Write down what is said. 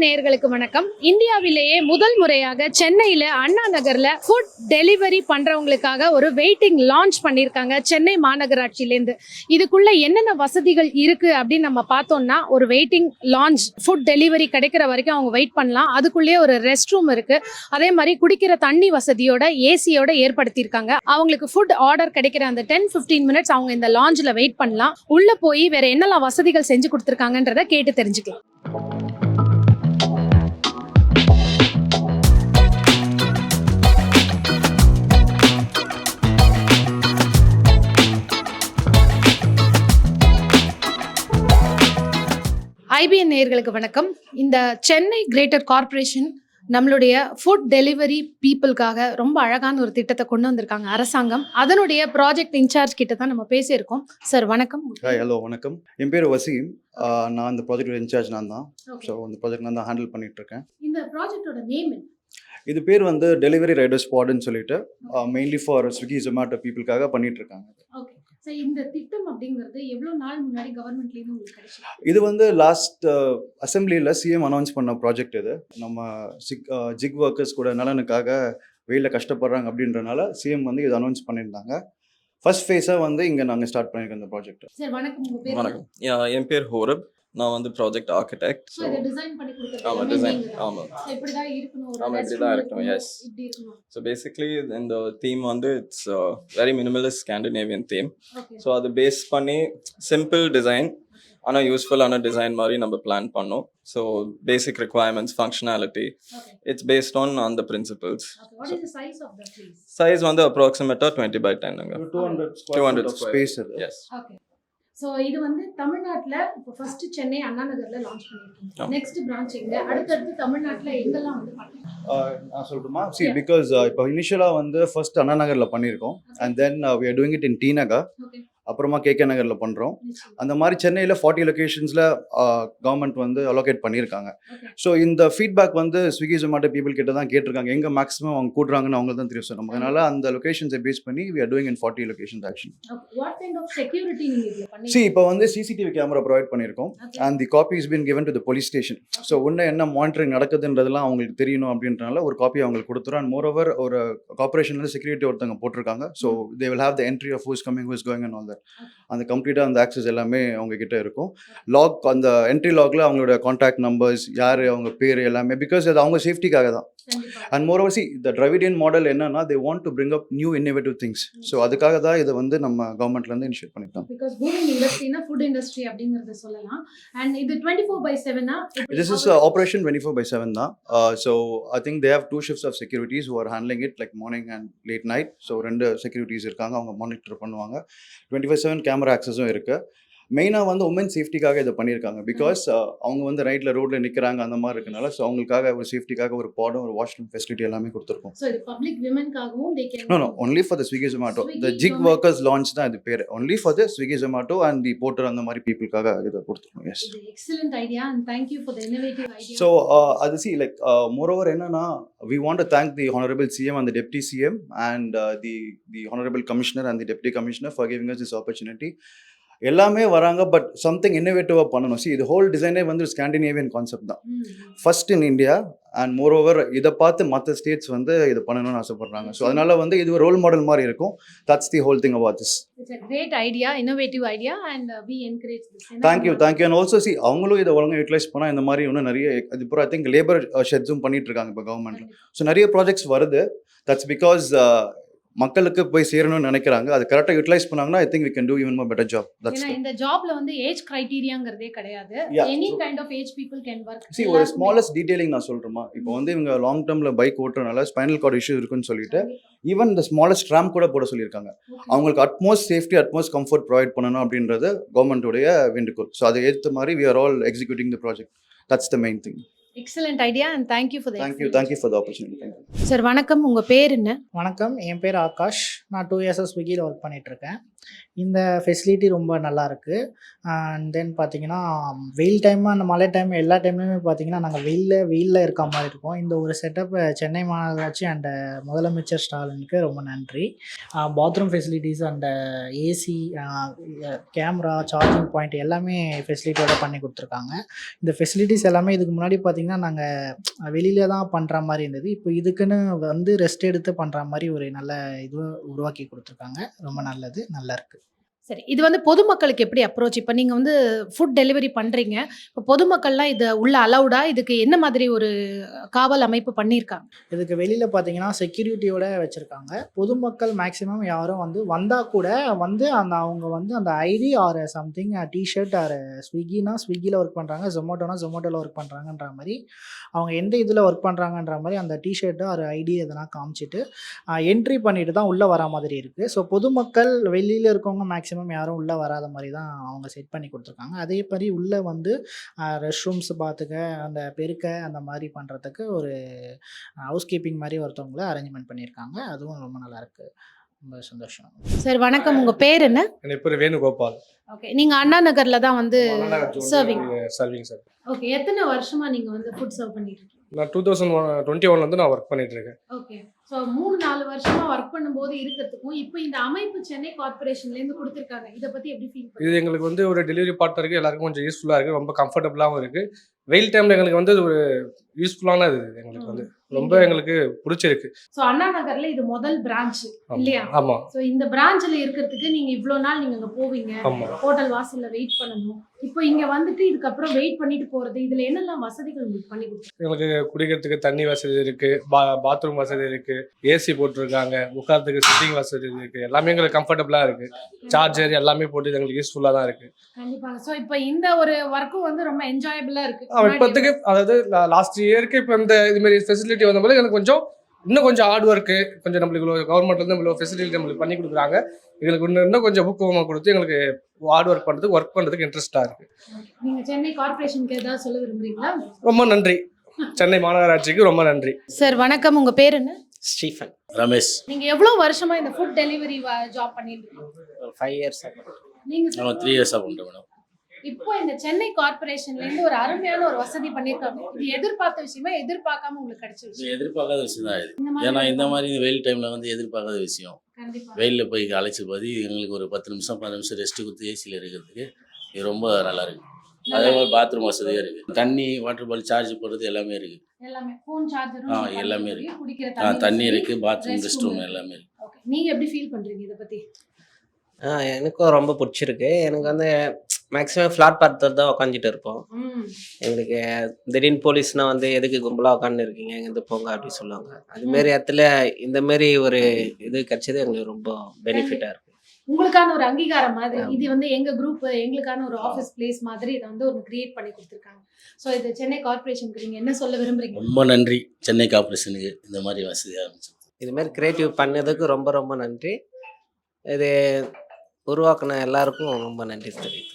நேயர்களுக்கு வணக்கம். இந்தியாவிலேயே முதல் முறையாக சென்னையில அண்ணா நகர்ல ஃபுட் டெலிவரி பண்றவங்களுக்காக ஒரு வெயிட்டிங் லான்ச் பண்ணியிருக்காங்க சென்னை மாநகராட்சியிலேருந்து இதுக்குள்ள என்னென்ன வசதிகள் இருக்கு அப்படின்னு நம்ம பார்த்தோம்னா ஒரு வெயிட்டிங் லான்ச் ஃபுட் டெலிவரி கிடைக்கிற வரைக்கும் அவங்க வெயிட் பண்ணலாம். அதுக்குள்ளேயே ஒரு ரெஸ்ட் ரூம் இருக்கு. அதே மாதிரி குடிக்கிற தண்ணி வசதியோட ஏசியோட ஏற்படுத்தியிருக்காங்க. அவங்களுக்கு ஃபுட் ஆர்டர் கிடைக்கிற அந்த டென் 15 மினிட்ஸ் அவங்க இந்த லாஞ்சில் வெயிட் பண்ணலாம். உள்ள போய் வேற என்னெல்லாம் வசதிகள் செஞ்சு கொடுத்துருக்காங்கன்றத கேட்டு தெரிஞ்சுக்கலாம். ஐபிஎன் நேயர்களுக்கு வணக்கம். இந்த சென்னை கிரேட்டர் கார்ப்பரேஷன் நம்மளுடைய ஃபுட் டெலிவரி பீப்புளுக்காக ரொம்ப அழகான ஒரு திட்டத்தை கொண்டு வந்திருக்காங்க. அரசாங்கம் அதனுடைய ப்ராஜெக்ட் இன்சார்ஜ் கிட்ட தான் நம்ம பேசியிருக்கோம். சார் வணக்கம். ஹலோ வணக்கம். என் பேர் வசீம். நான் அந்த ப்ராஜெக்ட் இன்சார்ஜ் நான் தான். ஸோ அந்த ப்ராஜெக்ட் நான் தான் ஹேண்டில் பண்ணிட்டு இருக்கேன் இந்த ப்ராஜெக்டோட நேம் இது பேர் வந்து டெலிவரி ரைடர் ஸ்குவாடுன்னு சொல்லிட்டு மெயின்லி ஃபார் ஸ்விக்கி ஜொமேட்டோ பீப்புளுக்காக பண்ணிட்டு இருக்காங்க இந்த திட்டம் அப்படிங்கிறது எவ்வளவு நாள் முன்னாடி கவர்மெண்ட்லேருந்து உங்களுக்கு கிடைச்சது இது வந்து லாஸ்ட் அசம்பிளியில் சிஎம் அனௌன்ஸ் பண்ண ப்ராஜெக்ட் இது. நம்ம சிக் ஜிக் ஒர்க்கர்ஸ் கூட நலனுக்காக வெயிலில் கஷ்டப்படுறாங்க அப்படின்றனால சிஎம் வந்து இது அனௌன்ஸ் பண்ணியிருந்தாங்க. ஃபர்ஸ்ட் ஃபேஸாக வந்து இங்கே நாங்கள் ஸ்டார்ட் பண்ணியிருக்கோம் இந்த ப்ராஜெக்ட் சார் வணக்கம். வணக்கம். யா- என் பேர் ஹோரப். நான் வந்து ப்ராஜெக்ட் ஆர்கிடெக்ட் ஸோ டிசைன் ஆமாம் டிசைன் தான். ஆமாம் So, இப்படிதான் இருக்கணும். இப்படி இருக்கணும். ஸோ பேசிக்லி இந்த தீம் வந்து it's very minimalist Scandinavian theme so அது பேஸ் பண்ணி சிம்பிள் டிசைன் ஆனால் யூஸ்ஃபுல்லான டிசைன் மாதிரி நம்ம பிளான் பண்ணோம். So basic requirements functionality it's based on அந்த principles okay what is the size of the place size வந்து அப்ராக்சிமேட்டாக twenty by டென்னுங்க two hundred 200 space yes okay so இது வந்து தமிழ்நாட்டுல இப்போ ஃபர்ஸ்ட் சென்னை அண்ணா நகர்ல லான்ச் பண்ணிருக்கீங்க ஆமா. நெக்ஸ்ட் பிரான்ச் எங்க? அடுத்தடுத்து தமிழ்நாட்டுல எங்கெல்லாம் வந்து நான் சொல்லட்டுமா? சி. பிகாஸ் இப்போ இனிஷியலாக வந்து ஃபர்ஸ்ட் அண்ணா நகரில் பண்ணியிருக்கோம். And then we are doing it in T Nagar அப்புறமா கேகே நகரில் பண்ணுறோம் அந்த மாதிரி சென்னையில் ஃபார்ட்டி லொக்கேஷன்ஸில் கவர்மெண்ட் வந்து அலோகேட் பண்ணியிருக்காங்க. ஸோ இந்த ஃபீட்பேக் வந்து ஸ்விக்கி ஜொமேட்டோ பீப்புள் கிட்ட தான் கேட்டிருக்காங்க. எங்கே மேக்ஸிமம் அவங்க கூட்டுறாங்கன்னு அவங்களுக்கு தான் தெரியும். சார் நம்ம அதனால அந்த லொகேஷன்ஸை பேஸ் பண்ணி we are doing in forty locations action see இப்போ வந்து சிசிடிவி கேமரா ப்ரொவைட் பண்ணியிருக்கோம். And the copy is been given to the police station so உன்ன என்ன மானிட்டரிங் நடக்குதுன்றதெல்லாம் அவங்களுக்கு தெரியணும் அப்படின்றனால ஒரு காப்பி அவங்களுக்கு கொடுத்துரும் அண்ட் மோரோவர் ஒரு கார்பரேஷன்லேருந்து செக்யூரிட்டி ஒருத்தவங்க போட்டிருக்காங்க. So they will have the entry of who's coming who's going and all that அந்த கம்ப்ளீட்டாக அந்த ஆக்சஸ் எல்லாமே அவங்க கிட்ட இருக்கும் லாக் அந்த என்ட்ரி லாக்ல அவங்களோட காண்டாக்ட் நம்பர்ஸ் யார் அவங்க பேர் எல்லாமே பிகாஸ் அது அவங்க சேஃப்டிக்காக தான். And moreover see the Dravidian model என்னன்னா they want to bring up new innovative things so அதுக்காக தான் இதை வந்து நம்ம கவர்மெண்ட்லேருந்து இனிஷியேட் பண்ணிட்டோம். பிகாஸ் பூமிங் இண்டஸ்ட்ரினா ஃபுட் இண்டஸ்ட்ரி அப்படிங்கறத சொல்லலாம். அண்ட் இது டுவெண்ட்டி ஃபோர் பை செவனா This is operation 24 by 7 now. Uh, so I think they have two shifts of securities who are handling it like morning and late night. So ரெண்டு securities இருக்காங்க அவங்க monitor பண்ணுவாங்க. Twenty five seven camera ஆக்சஸும் இருக்கு. மெயினாக வந்து woman சேஃப்டிக்காக இதை பண்ணியிருக்காங்க. பிகாஸ் அவங்க வந்து ரைட்டில் ரோட்டில் நிற்கிறாங்க அந்த மாதிரி இருக்கனால ஸோ அவங்களுக்காக ஒரு சேஃப்டிக்காக ஒரு பாடம் ஒரு வாஷ்ரூம் ஃபெசிலிட்டி எல்லாமே கொடுத்துருக்கோம். So they know only for the Swiggy Zomato the gig. Workers lounge தான் இது பேர். Only for the Swiggy Zomato and the porter அந்த மாதிரி பீப்புளுக்காக இதை கொடுத்துருக்கோம். Yes excellent idea and thank you for the innovative idea uh, அது like uh, moreover என்னன்னா to thank the honorable CM and the deputy CM and uh, the the honorable commissioner and the deputy commissioner for giving us this opportunity. எல்லாமே வராங்க but something இன்னோவேட்டிவாக பண்ணணும். See இது whole டிசைனே வந்து Scandinavian concept தான். First in India and moreover இதை பார்த்து மற்ற ஸ்டேட்ஸ் வந்து இதை பண்ணணும்னு ஆசைப்படுறாங்க. ஸோ அதனால வந்து இது ஒரு ரோல் மாடல் மாதிரி இருக்கும். That's the whole thing great idea innovative idea and uh, we encourage this. Thank you thank you and also see அவங்களும் இதை ஒழுங்காக யூட்டிலைஸ் பண்ணால் இந்த மாதிரி இன்னும் நிறைய அது இப்போ ஐ திங்க் லேபர் ஷெட்ஸும் பண்ணிட்டு இருக்காங்க இப்போ கவர்மெண்ட்ல ஸோ நிறைய ப்ராஜெக்ட்ஸ் வருது. தட்ஸ் பிகாஸ் மக்களுக்கு போய் சேரணும்னு நினைக்கிறாங்க. அது கரெக்டாக யூட்டிலைஸ் பண்ணாங்கன்னா I think we can do even more better job that's இந்த ஜாப்ல வந்து ஏஜ் கிரைட்டீரியாங்கிறதே கிடையாது. Any. Kind of age people can work see ஒரு ஸ்மாலஸ்ட் டீடைலிங் நான் சொல்கிறேமா இப்போ வந்து இவங்க லாங் டேர்மில் பைக் ஓட்டுறதுனால ஸ்பைனல் கார்டு இஷ்யூ இருக்குன்னு சொல்லிட்டு ஈவன் இந்த ஸ்மாலஸ்ட் ரேம் கூட போட சொல்லியிருக்காங்க. அவங்களுக்கு utmost safety utmost comfort provide பண்ணணும் அப்படின்றது கவர்மெண்ட்டுடைய வேண்டுகோள். ஸோ அதை ஏற்ற மாதிரி we are all executing the project that's the main thing excellent idea and thank you for thank you thank you for the opportunity sir வணக்கம். உங்க பேர் என்ன? வணக்கம். என் பேர் ஆகாஷ். நான் டூ இயர்ஸாக ஸ்விக்கியில் ஒர்க் பண்ணிகிட்ருக்கேன் இந்த ஃபெசிலிட்டி ரொம்ப நல்லாயிருக்கு அண்ட் தென் பார்த்தீங்கன்னா வெயில் டைம் அந்த மழை டைம் எல்லா டைம்லையுமே பார்த்தீங்கன்னா நாங்கள் வெயிலில் வெயிலில் இருக்க மாதிரி இருக்கும். இந்த ஒரு செட்டப் சென்னை மாநகராட்சி அண்ட் முதலமைச்சர் ஸ்டாலினுக்கு ரொம்ப நன்றி. Bathroom facilities and AC camera charging point எல்லாமே ஃபெசிலிட்டியோட பண்ணி கொடுத்துருக்காங்க. இந்த ஃபெசிலிட்டிஸ் எல்லாமே இதுக்கு முன்னாடி பார்த்தீங்கன்னா நாங்கள் வெளியில தான் பண்ணுற மாதிரி இருந்தது. இப்போ இதுக்குன்னு வந்து ரெஸ்ட் எடுத்து பண்ணுற மாதிரி ஒரு நல்ல இது உருவாக்கி கொடுத்துருக்காங்க. ரொம்ப நல்லது. நல்ல இருக்கு. சரி இது வந்து பொதுமக்களுக்கு எப்படி அப்ரோச் இப்போ நீங்கள் வந்து ஃபுட் டெலிவரி பண்ணுறீங்க இப்போ பொதுமக்கள்லாம் இது உள்ள அலௌடா இதுக்கு என்ன மாதிரி ஒரு காவல் அமைப்பு பண்ணியிருக்காங்க? இதுக்கு வெளியில் பார்த்தீங்கன்னா செக்யூரிட்டியோட வச்சுருக்காங்க. பொதுமக்கள் மேக்ஸிமம் யாரும் வந்து வந்தால் கூட வந்து அந்த அவங்க வந்து அந்த IT or something T-shirt or ஸ்விக்கினா ஸ்விக்கியில் ஒர்க் பண்ணுறாங்க ஜொமேட்டோனா ஜொமேட்டோவில் ஒர்க் பண்ணுறாங்கன்ற மாதிரி. அவங்க எந்த இதில் ஒர்க் பண்ணுறாங்கன்ற மாதிரி அந்த டிஷர்ட்டு ஆர் ஐடி எதனா காமிச்சிட்டு என்ட்ரி பண்ணிட்டு தான் உள்ளே வர மாதிரி இருக்குது ஸோ பொதுமக்கள் வெளியில் இருக்கவங்க மேக்ஸிமம் யாரும் உள்ளே வராத மாதிரி தான் அவங்க செட் பண்ணி கொடுத்துருக்காங்க. அதே மாதிரி உள்ளே வந்து ரெஸ்ட் ரூம்ஸ் பார்த்துக்க அந்த பெருக்க அந்த மாதிரி பண்ணுறதுக்கு ஒரு ஹவுஸ் கீப்பிங் மாதிரி ஒருத்தவங்கள அரேஞ்ச்மெண்ட் பண்ணியிருக்காங்க. அதுவும் ரொம்ப நல்லா இருக்கு. ரொம்ப சந்தோஷம். சார் வணக்கம். உங்கள் பேர் என்ன? என் பேர் வேணுகோபால். ஓகே நீங்கள் அண்ணா நகரில் தான் வந்து serving. சர்விங் சார் ஓகே எத்தனை வருஷமா நீங்கள் வந்து ஃபுட் சர்வ் பண்ணிட்டு இருக்கீங்க? நான் டூ தௌசண்ட் ஒன் டுவெண்ட்டி ஒன்ல வந்து நான் ஒர்க் பண்ணிட்டு இருக்கேன். ஓகே ஸோ மூணு நாலு வருஷமா ஒர்க் பண்ணும்போது இருக்கிறதுக்கும் இப்போ இந்த அமைப்பு சென்னை கார்பரேஷன்லேருந்து கொடுத்துருக்காங்க. இதை பற்றி எப்படி ஃபீல் இது எங்களுக்கு வந்து ஒரு டெலிவரி பார்ட்னருக்கு எல்லாருக்கும் கொஞ்சம் யூஸ்ஃபுல்லாக இருக்குது ரொம்ப கம்ஃபர்டபுளாகவும் இருக்குது வெயில் டைமில் எங்களுக்கு வந்து ஒரு யூஸ்ஃபுல்லான இது எங்களுக்கு வந்து. ரொம்ப எங்களுக்கு பிடிச்சிருக்கு. ஸோ அண்ணா நகர்ல இது முதல் பிரான்ச் இல்லையா? ஆமாம் ஸோ இந்த பிரான்ச்ல இருக்கிறதுக்கு நீங்க இவ்வளோ நாள் நீங்க அங்க போவீங்க. ஹோட்டல் வாசல்ல வெயிட் பண்ணணும். இப்போ இங்க வந்துட்டு இதுக்கப்புறம் வெயிட் பண்ணிட்டு போறது இதுல என்னெல்லாம் வசதிகள் உங்களுக்கு பண்ணி எங்களுக்கு குடிக்கிறதுக்கு தண்ணி வசதி இருக்குது பா பாத்ரூம் வசதி இருக்குது ஏசி போட்டிருக்காங்க உட்காரத்துக்கு சிட்டிங் வசதி இருக்குது எல்லாமே எங்களுக்கு கம்ஃபர்டபுளாக இருக்குது சார்ஜர் எல்லாமே போட்டு எங்களுக்கு யூஸ்ஃபுல்லாக தான் இருக்குது கண்டிப்பாக ஸோ இப்போ இந்த ஒரு ஒர்க்கும் வந்து ரொம்ப என்ஜாயபிளா இருக்கு. இப்போத்துக்கு அதாவது லாஸ்ட் இயருக்கு இப்போ இந்த இது மாதிரி ஃபெசிலிட்டி வந்தபோது எனக்கு கொஞ்சம் இன்னும் கொஞ்சம் ஹார்ட் ஒர்க்கு கொஞ்சம் நம்மளுக்கு இவ்வளோ கவர்மெண்ட்லேருந்து இவ்வளோ ஃபெசிலிட்டி நம்மளுக்கு பண்ணி கொடுக்குறாங்க. எங்களுக்கு இன்னும் இன்னும் கொஞ்சம் ஊக்கமாக கொடுத்து எங்களுக்கு ஹார்ட் ஒர்க் பண்ணுறதுக்கு ஒர்க் பண்ணுறதுக்கு இன்ட்ரெஸ்ட்டாக இருக்குது நீங்க சென்னை கார்பரேஷனுக்கு ஏதாவது சொல்ல விரும்புறீங்களா? ரொம்ப நன்றி. சென்னை மாநகராட்சிக்கு ரொம்ப நன்றி. சார் வணக்கம். உங்க பேர் என்ன? ஸ்டீஃபன். ரமேஷ். நீங்க எவ்வளவு வருஷமா இந்த ஃபுட் டெலிவரி ஜாப் பண்ணிட்டு இருக்கீங்க? ஒரு ஃபைவ் இயர்ஸ் நீங்க த்ரீ இயர்ஸாக பண்ணுறோம் மேடம் இப்போ இந்த சென்னை கார்பரேஷன்ல இருந்து ஒரு அருமையான ஒரு வசதி பண்ணிருக்காங்க. இது எதிர்பார்த்த விஷயமா எதிர்பார்க்காம உங்களுக்கு கிடைச்ச இது விஷயம் எதிர்பார்க்காத விஷயம் தான் இது. இந்த ஏன்னா இந்த மாதிரி வெயில் டைமில் வந்து எதிர்பார்க்காத விஷயம். கண்டிப்பா. வெயிலில் போய் அழைச்சி போது எங்களுக்கு ஒரு பத்து நிமிஷம் பதினஞ்சு நிமிஷம் ரெஸ்ட் கொடுத்து ஏசியில் இருக்கிறதுக்கு இது ரொம்ப நல்லா இருக்கு. அதே மாதிரி பாத்ரூம் வசதியும் இருக்கு. தண்ணி வாட்டர் பால் சார்ஜ் போடுறது எல்லாமே இருக்கு. எல்லாமே ஃபோன் சார்ஜரும் ஆ, எல்லாமே இருக்கு. ஆ, தண்ணி. இருக்கு பாத்ரூம் ரெஸ்ட் ரூம் எல்லாமே இருக்கு. நீங்க எப்படி ஃபீல் பண்றீங்க இத பத்தி? ஆ எனக்கும் ரொம்ப பிடிச்சிருக்கு. எனக்கு வந்து மேக்ஸிமம் ஃப்ளாட் பார்த்து தான் உக்காந்துட்டு இருப்போம். ம். எங்களுக்கு திடீர்னு போலீஸ்னா வந்து எதுக்கு கும்பலாக உட்காந்து இருக்கீங்க? இங்கேருந்து போங்க அப்படின்னு சொல்லுவாங்க. அதுமாரி இடத்துல இந்த மாரி ஒரு இது கிடைச்சது எங்களுக்கு ரொம்ப பெனிஃபிட்டாக இருக்கு. உங்களுக்கான ஒரு அங்கீகாரம் மாதிரி. இது வந்து எங்க குரூப் எங்களுக்கான ஒரு ஆபீஸ் பிளேஸ் மாதிரி இதை வந்து ஒரு கிரியேட் பண்ணி கொடுத்துருக்காங்க. சோ இது சென்னை கார்பரேஷனுக்கு நீங்க என்ன சொல்ல விரும்புறீங்க? ரொம்ப நன்றி. சென்னை கார்பரேஷனுக்கு இந்த மாதிரி வசதி ஆரம்பிச்சு இதுமாரி கிரியேட்டிவ் பண்ணதுக்கு ரொம்ப ரொம்ப நன்றி. இது உருவாக்குன எல்லாருக்கும் ரொம்ப நன்றி தெரியும்